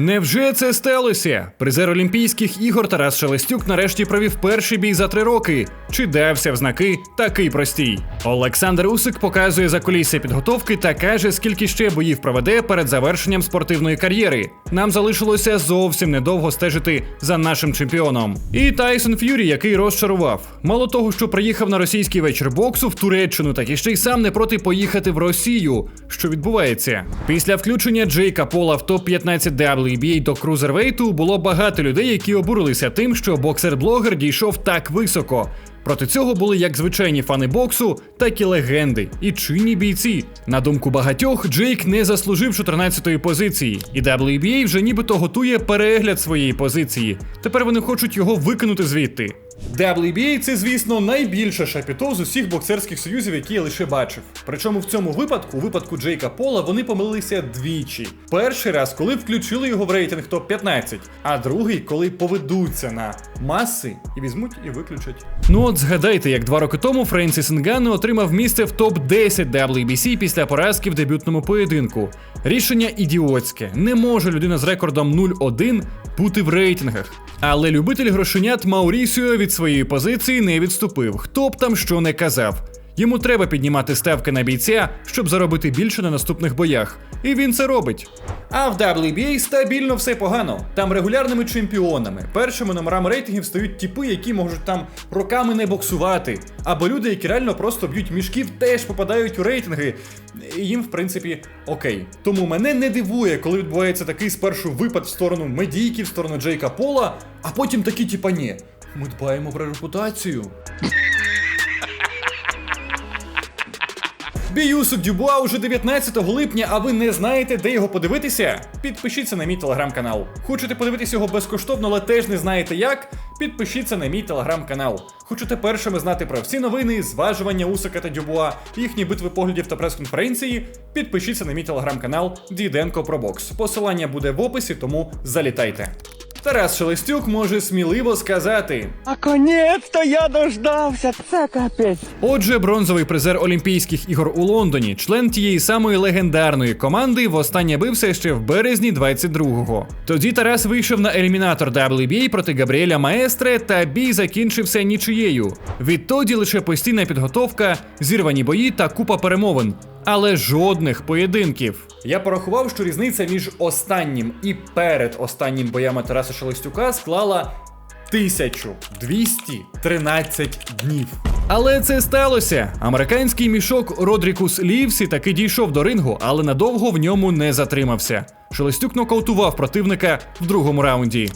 Невже це сталося? Призер Олімпійських ігор Тарас Шелестюк нарешті провів перший бій за три роки. Чи дався в знаки такий простій? Олександр Усик показує за кулісся підготовки та каже, скільки ще боїв проведе перед завершенням спортивної кар'єри. Нам залишилося зовсім недовго стежити за нашим чемпіоном. І Тайсон Ф'юрі, який розчарував. Мало того, що приїхав на російський вечір боксу в Туреччину, так і ще й сам не проти поїхати в Росію. Що відбувається? Після включення Джейка Пола в топ 15 WBA до крузервейту було багато людей, які обурилися тим, що боксер-блогер дійшов так високо. Проти цього були як звичайні фани боксу, так і легенди, і чинні бійці. На думку багатьох, Джейк не заслужив 14-ї позиції, і WBA вже нібито готує перегляд своєї позиції. Тепер вони хочуть його викинути звідти. WBA – це, звісно, найбільше шапіто з усіх боксерських союзів, які я лише бачив. Причому в цьому випадку, у випадку Джейка Пола, вони помилилися двічі. Перший раз, коли включили його в рейтинг топ-15, а другий, коли поведуться на маси і візьмуть і виключать. Ну от згадайте, як два роки тому Френсіс Нгану отримав місце в топ-10 WBC після поразки в дебютному поєдинку. Рішення ідіотське. Не може людина з рекордом 0-1 бути в рейтингах. Але любитель грошенят Маурісіо від своєї позиції не відступив, хто б там що не казав. Йому треба піднімати ставки на бійця, щоб заробити більше на наступних боях. І він це робить. А в WBA стабільно все погано. Там регулярними чемпіонами, першими номерами рейтингів стають тіпи, які можуть там роками не боксувати. Або люди, які реально просто б'ють мішків, теж попадають у рейтинги. І їм, в принципі, окей. Тому мене не дивує, коли відбувається такий спершу випад в сторону медійки, в сторону Джейка Пола, а потім такі, типа, ні. Ми дбаємо про репутацію. Біюсук Дюбуа уже 19 липня, а ви не знаєте, де його подивитися? Підпишіться на мій телеграм-канал. Хочете подивитися його безкоштовно, але теж не знаєте як? Підпишіться на мій телеграм-канал. Хочете першими знати про всі новини, зважування Усика та Дюбуа, їхні битви поглядів та прес-конференції? Підпишіться на мій телеграм-канал Діденко про бокс. Посилання буде в описі, тому залітайте. Тарас Шелестюк може сміливо сказати: Наконец-то я дождався, це капець. Отже, бронзовий призер Олімпійських ігор у Лондоні, член тієї самої легендарної команди, востаннє бився ще в березні 22-го. Тоді Тарас вийшов на елімінатор WBA проти Габріеля Маестре, та бій закінчився нічиєю. Відтоді лише постійна підготовка, зірвані бої та купа перемовин. Але жодних поєдинків. Я порахував, що різниця між останнім і перед останнім боями Тараса Шелестюка склала 1213 днів. Але це сталося. Американський мішок Родрікус Лівсі таки дійшов до рингу, але надовго в ньому не затримався. Шелестюк нокаутував противника в другому раунді.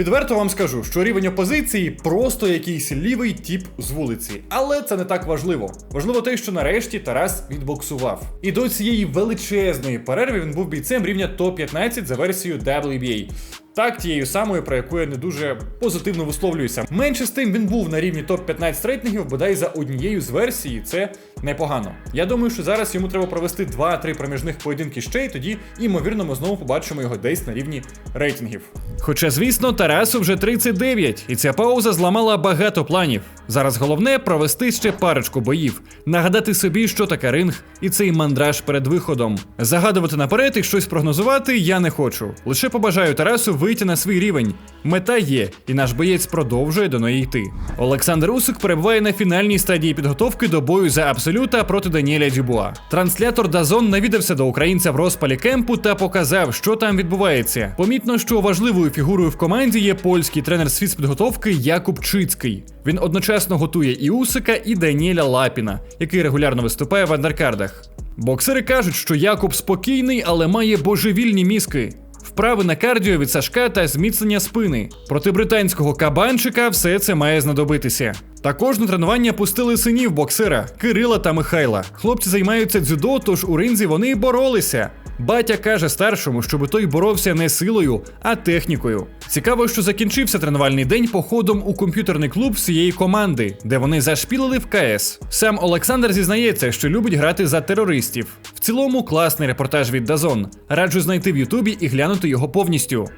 Відверто вам скажу, що рівень опозиції просто якийсь лівий тіп з вулиці. Але це не так важливо. Важливо те, що нарешті Тарас відбоксував. І до цієї величезної перерви він був бійцем рівня топ-15 за версією WBA. Так, тією самою, про яку я не дуже позитивно висловлююся. Менше з тим він був на рівні топ-15 рейтингів, бодай за однією з версій, це непогано. Я думаю, що зараз йому треба провести 2-3 проміжних поєдинки ще, і тоді, ймовірно, ми знову побачимо його десь на рівні рейтингів. Хоча, звісно, Тарасу вже 39, і ця пауза зламала багато планів. Зараз головне провести ще парочку боїв, нагадати собі, що таке ринг, і цей мандраж перед виходом. Загадувати наперед і щось прогнозувати я не хочу. Лише побажаю Тарасу вийти на свій рівень. Мета є, і наш боєць продовжує до неї йти. Олександр Усик перебуває на фінальній стадії підготовки до бою за абсолюта проти Даніеля Дюбуа. Транслятор Дазон навідався до українця в розпалі кемпу та показав, що там відбувається. Помітно, що важливою фігурою в команді є польський тренер з підготовки Якуб Чицький. Він одночасно готує і Усика, і Даніеля Лапіна, який регулярно виступає в андеркардах. Боксери кажуть, що Якуб спокійний, але має божевільні мізки. Вправи на кардіо від Сашка та зміцнення спини. Проти британського кабанчика все це має знадобитися. Також на тренування пустили синів боксера Кирила та Михайла. Хлопці займаються дзюдо, тож у ринзі вони боролися. Батя каже старшому, щоб той боровся не силою, а технікою. Цікаво, що закінчився тренувальний день походом у комп'ютерний клуб всієї команди, де вони зашпілили в КС. Сам Олександр зізнається, що любить грати за терористів. В цілому класний репортаж від Дазон. Раджу знайти в Ютубі і глянути його повністю.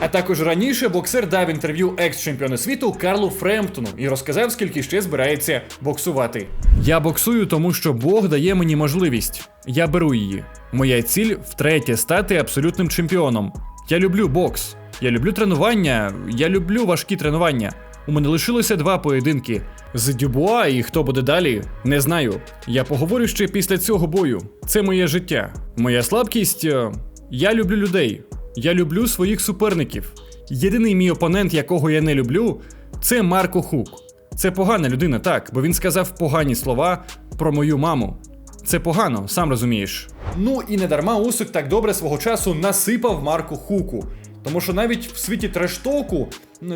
А також раніше боксер дав інтерв'ю екс-чемпіону світу Карлу Фремптону і розказав, скільки ще збирається боксувати. Я боксую, тому що Бог дає мені можливість. Я беру її. Моя ціль втретє стати абсолютним чемпіоном. Я люблю бокс. Я люблю тренування. Я люблю важкі тренування. У мене лишилося два поєдинки. З Дюбуа і хто буде далі, не знаю. Я поговорю ще після цього бою. Це моє життя. Моя слабкість. е, Я люблю людей. Я люблю своїх суперників. Єдиний мій опонент, якого я не люблю, це Марко Хук. Це погана людина, так, бо він сказав погані слова про мою маму. Це погано, сам розумієш. Ну і не дарма Усик так добре свого часу насипав Марку Хуку. Тому що навіть в світі трештоку,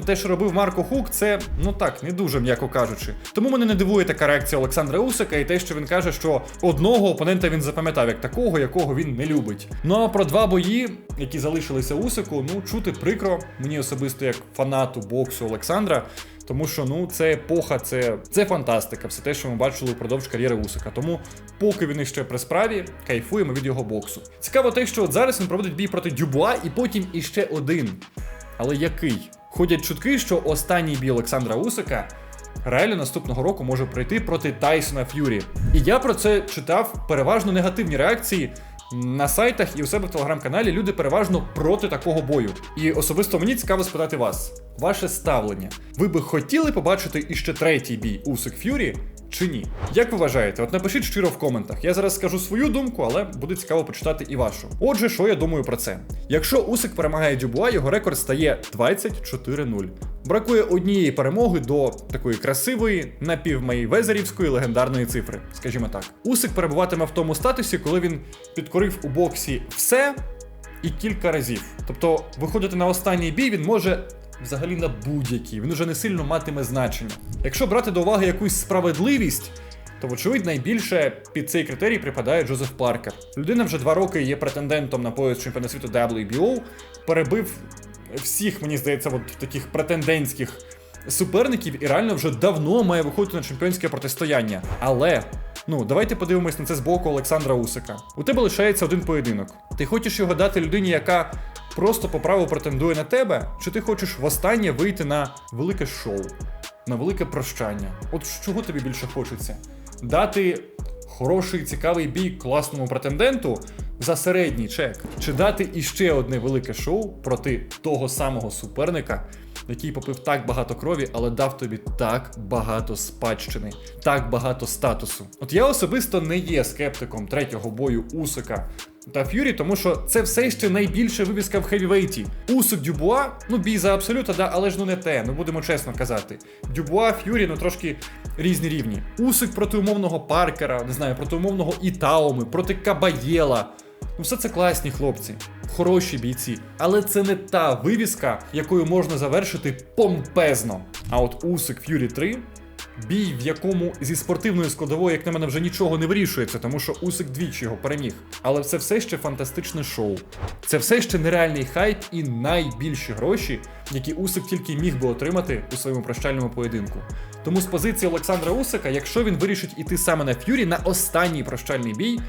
те, що робив Марко Хук, це ну так, не дуже м'яко кажучи. Тому мене не дивує така реакція Олександра Усика і те, що він каже, що одного опонента він запам'ятав як такого, якого він не любить. Ну а про два бої, які залишилися Усику, ну чути прикро мені особисто як фанату боксу Олександра. Тому що ну це епоха, це, це фантастика, все те, що ми бачили впродовж кар'єри Усика. Тому, поки він іще при справі, кайфуємо від його боксу. Цікаво те, що от зараз він проводить бій проти Дюбуа і потім іще один. Але який? Ходять чутки, що останній бій Олександра Усика реально наступного року може пройти проти Тайсона Ф'юрі. І я про це читав переважно негативні реакції. На сайтах і у себе в телеграм-каналі люди переважно проти такого бою. І особисто мені цікаво спитати вас, ваше ставлення. Ви би хотіли побачити іще третій бій Усик Ф'юрі чи ні? Як ви вважаєте? От напишіть щиро в коментах. Я зараз скажу свою думку, але буде цікаво почитати і вашу. Отже, що я думаю про це? Якщо Усик перемагає Дюбуа, його рекорд стає 24-0. Бракує однієї перемоги до такої красивої напівмейвезерівської легендарної цифри, скажімо так. Усик перебуватиме в тому статусі, коли він підкорив у боксі все і кілька разів. Тобто, виходити на останній бій він може взагалі на будь-який, він уже не сильно матиме значення. Якщо брати до уваги якусь справедливість. То, вочевидь, найбільше під цей критерій припадає Джозеф Паркер. Людина вже два роки є претендентом на пояс чемпіона світу WBO, перебив всіх, мені здається, от таких претендентських суперників і реально вже давно має виходити на чемпіонське протистояння. Але. Ну, давайте подивимось на це з боку Олександра Усика. У тебе лишається один поєдинок. Ти хочеш його дати людині, яка просто по праву претендує на тебе, чи ти хочеш востаннє вийти на велике шоу, на велике прощання? От чого тобі більше хочеться? Дати хороший цікавий бій класному претенденту за середній чек, чи дати іще одне велике шоу проти того самого суперника, який попив так багато крові, але дав тобі так багато спадщини, так багато статусу. От я особисто не є скептиком третього бою Усика та Ф'юрі, тому що це все ще найбільша вивіска в хевівейті. Усик Дюбуа, ну бій за абсолюта, да, але ж ну не те, ну будемо чесно казати. Дюбуа, Ф'юрі, ну трошки різні рівні. Усик проти умовного Паркера, не знаю, проти умовного Ітауми, проти Кабаєла. Ну, все це класні хлопці, хороші бійці, але це не та вивіска, якою можна завершити помпезно. А от Усик Ф'юрі 3 бій, в якому зі спортивної складової, як на мене, вже нічого не вирішується, тому що Усик двічі його переміг. Але це все ще фантастичне шоу. Це все ще нереальний хайп і найбільші гроші, які Усик тільки міг би отримати у своєму прощальному поєдинку. Тому з позиції Олександра Усика, якщо він вирішить іти саме на Ф'юрі на останній прощальний бій.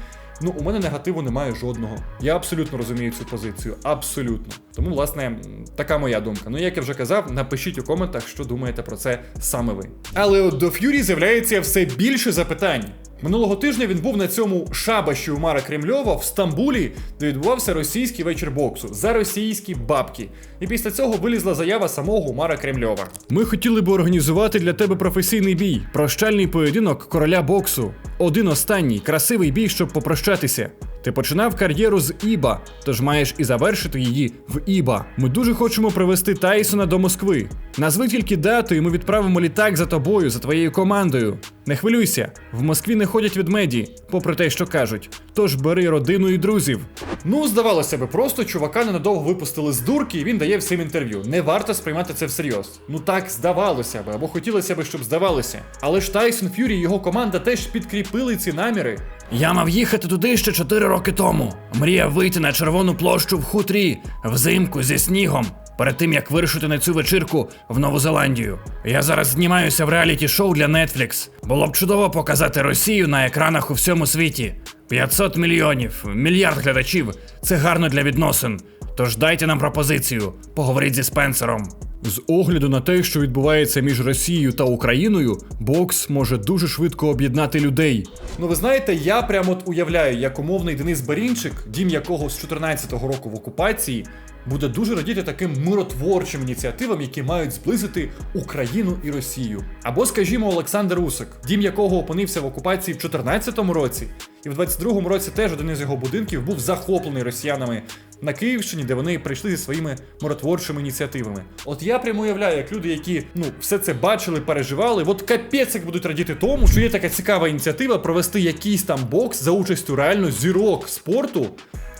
Ну, у мене негативу немає жодного. Я абсолютно розумію цю позицію. Абсолютно. Тому, власне, така моя думка. Ну, як я вже казав, напишіть у коментах, що думаєте про це саме ви. Але от до Ф'юрі з'являється все більше запитань. Минулого тижня він був на цьому шабаші Умара Кремльова в Стамбулі, де відбувався російський вечір боксу за російські бабки. І після цього вилізла заява самого Умара Кремльова. Ми хотіли б організувати для тебе професійний бій, прощальний поєдинок короля боксу. Один останній красивий бій, щоб попрощатися. Ти починав кар'єру з Іба, тож маєш і завершити її в Іба. Ми дуже хочемо привезти Тайсона до Москви. Назви тільки дату, і ми відправимо літак за тобою, за твоєю командою. Не хвилюйся, в Москві не ходять ведмеді, попри те, що кажуть. Тож бери родину і друзів. Ну, здавалося би, просто чувака ненадовго випустили з дурки, і він дає всім інтерв'ю. Не варто сприймати це всерйоз. Ну так здавалося би, або хотілося би, щоб здавалося. Але ж Тайсон Ф'юрі і його команда теж підкріпили ці наміри. Я мав їхати туди ще 4 роки тому. Мріяв вийти на червону площу в хутрі взимку зі снігом. Перед тим як вирушити на цю вечірку в Нову Зеландію. Я зараз знімаюся в реаліті шоу для Netflix. Було б чудово показати Росію на екранах у всьому світі. 500 мільйонів, мільярд глядачів це гарно для відносин. Тож дайте нам пропозицію, поговоріть зі Спенсером. З огляду на те, що відбувається між Росією та Україною, бокс може дуже швидко об'єднати людей. Ну ви знаєте, я прямо от уявляю, як умовний Денис Барінчик, дім якого з 14-го року в окупації, буде дуже радіти таким миротворчим ініціативам, які мають зблизити Україну і Росію. Або, скажімо, Олександр Усик, дім якого опинився в окупації в 14-му році, і в 22-му році теж один із його будинків був захоплений росіянами на Київщині, де вони прийшли зі своїми миротворчими ініціативами. От я прямо уявляю, як люди, які ну все це бачили, переживали, от капець як будуть радіти тому, що є така цікава ініціатива провести якийсь там бокс за участю реально зірок спорту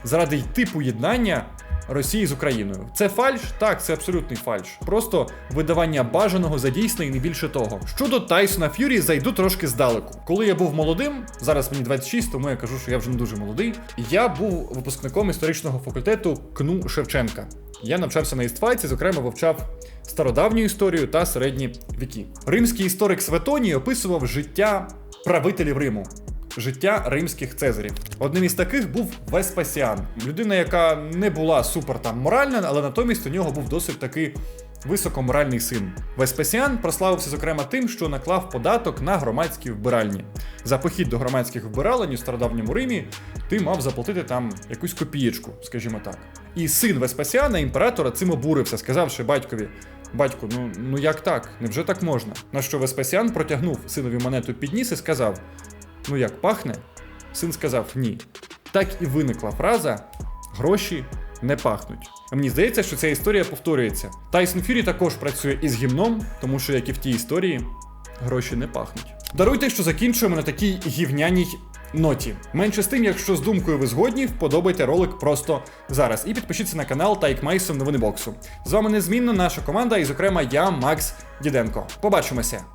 заради типу єднання. Росії з Україною. Це фальш? Так, це абсолютний фальш. Просто видавання бажаного за дійсне і не більше того. Щодо Тайсона Ф'юрі, зайду трошки здалеку. Коли я був молодим, зараз мені 26, тому я кажу, що я вже не дуже молодий. Я був випускником історичного факультету КНУ Шевченка. Я навчався на істфайці, зокрема, вивчав стародавню історію та середні віки. Римський історик Светоній описував життя правителів Риму життя римських цезарів. Одним із таких був Веспасіан, людина, яка не була супер там моральна, але натомість у нього був досить таки високоморальний син. Веспасіан прославився зокрема тим, що наклав податок на громадські вбиральні. За похід до громадських вбиралень у стародавньому Римі ти мав заплатити там якусь копієчку, скажімо так. І син Веспасіана, імператора, цим обурився, сказавши батькові. Батько, ну ну як так? Невже так можна? На що Веспасіан протягнув синові монету під ніс і сказав: Ну як пахне? Син сказав ні. Так і виникла фраза гроші не пахнуть. Мені здається, що ця історія повторюється. Тайсон Фюрі також працює із гімном, тому що, як і в тій історії, гроші не пахнуть. Даруйте, що закінчуємо на такій гівняній ноті. Менше з тим, якщо з думкою ви згодні, вподобайте ролик просто зараз. І підпишіться на канал Тайк Майсон Новини Боксу. З вами незмінно наша команда, і, зокрема, я, Макс Діденко. Побачимося!